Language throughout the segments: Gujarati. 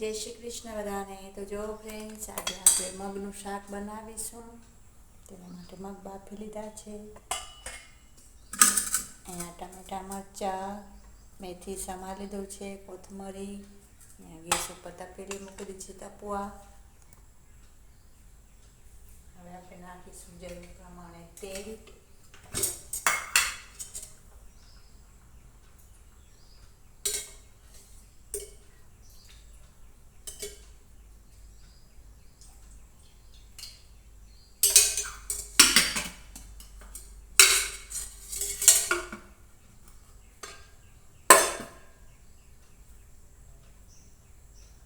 જય શ્રી કૃષ્ણ બધાને. તો જો ફ્રેન્ડ્સ આજે આપણે મગનું શાક બનાવીશું. તેના માટે મગ બાફી લીધા છે. અહીંયા ટમેટા, મરચાં, મેથી સમા લીધું છે, કોથમરી, અહીંયા ગેસ ઉપર તપેલી મૂકી દીધી છે, તપવા. હવે આપણે નાખીશું જરૂર પ્રમાણે તેલ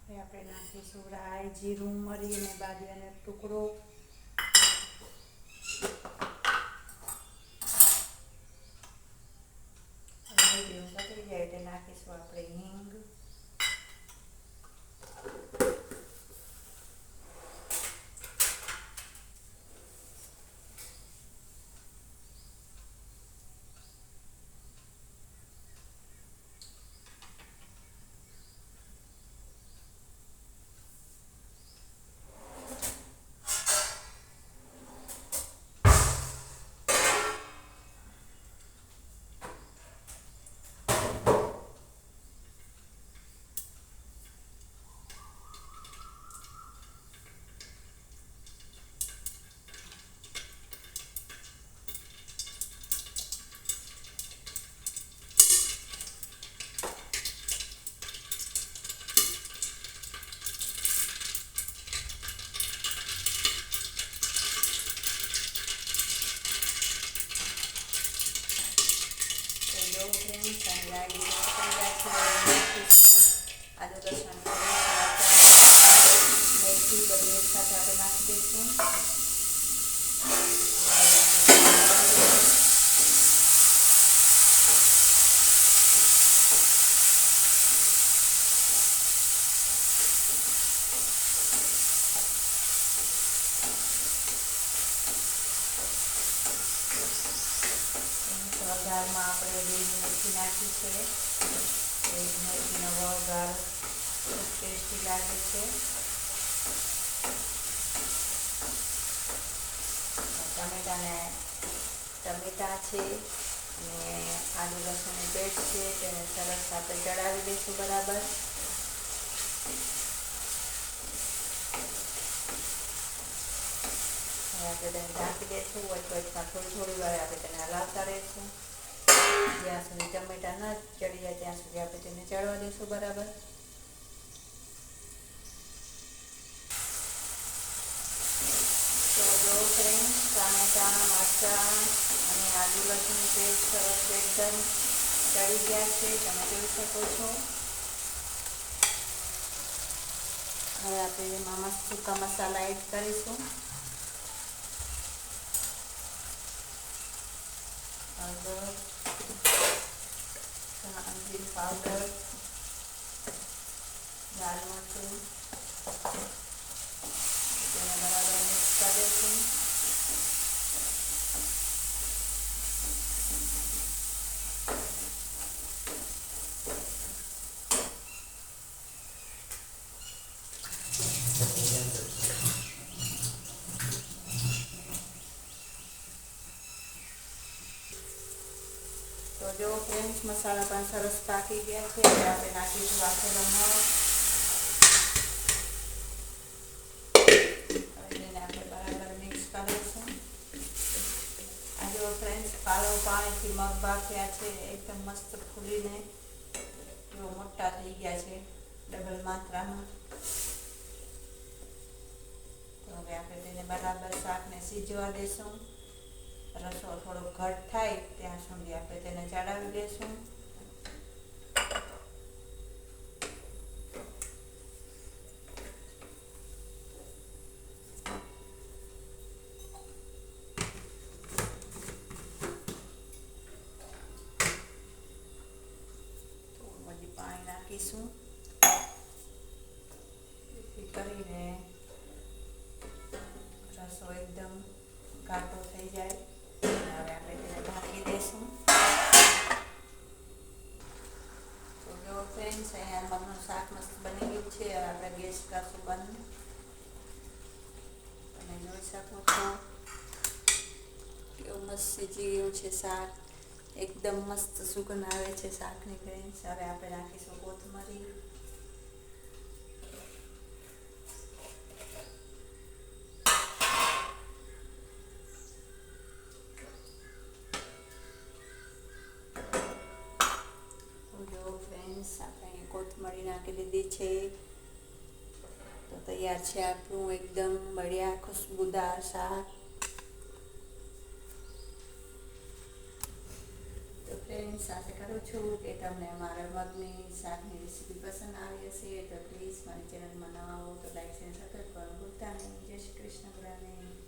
હવે આપણે નાખીશું રાઈ જીરું મરી અને બાદિયાનો ટુકડો. મીડિયમ પકડી જાય એટલે નાખીશું આપણે હિંગ તો જો ફ્રેન્ડ્સ અને રાઈ જીરું પકડી જાય છે હવે નાખીશું આદુ લસણ મેથી બધી એક સાથે આપણે નાખી દઈશું વઘારમાં આપણે લીલી મેથી નાખી છે. એ મેથીનો વઘાર ખૂબ ટેસ્ટી લાગે છે. ટમેટાને ટમેટા છે અને આદુ લસણની પેસ્ટ છે તેને સરસ સાથે ચડાવી દઈશું બરાબર. આપણે તેને ઢાંકી દઈશું. વચ વચમાં થોડી થોડી વાર આપણે તેને હલાવતા રહીશું. જ્યાં સુધી ટમેટા ન ચડી જાય ત્યાં સુધી આપણે તેને ચડવા દઈશું બરાબર. તો જો ફ્રેન્ડ ટામેટા, મરચાં અને આદુ ચડી ગયા છે, તમે જોઈ શકો છો. હવે આપણે એમાં સૂકા મસાલા એડ કરીશું. હળદર powder, dalmatine, તો જો ફ્રેન્ડ્સ, મસાલા પણ સરસ પાકી ગયા છે. આપણે નાખીશું વાફેલો મગ આપણે છે, એકદમ મસ્ત ફૂલીને. જો મોટા થઈ ગયા છે, ડબલ માત્રામાં. તો હવે આપણે તેને બરાબર શાકને સીજવા દેશું. રસો થોડો ઘટ થાય ત્યાં સુધી આપણે તેને ચડાવી દઈશું શાક મસ્ત બની ગયું છે આપણે ગેસ કરશું બંધ. તમે જોઈ શકો છો કેવું મસ્ત સીજી ગયું છે શાક. એકદમ મસ્ત સુગંધ આવે છે શાકની ફ્રેન્ડ્સ હવે આપણે રાખીશું કોથમરી. તૈયાર છે આપણું એકદમ બઢિયા ખુશ્બુદાર શાક. તો ફ્રેન્ડ્સ આશા કરું છું કે તમને મારા મગની શાકની રેસીપી પસંદ આવી હશે. તો પ્લીઝ મારી ચેનલમાં નવા આવો તો લાઈક અને સબસ્ક્રાઈબ કરો ભૂલતા નહીં. જય શ્રી કૃષ્ણ, બધાને.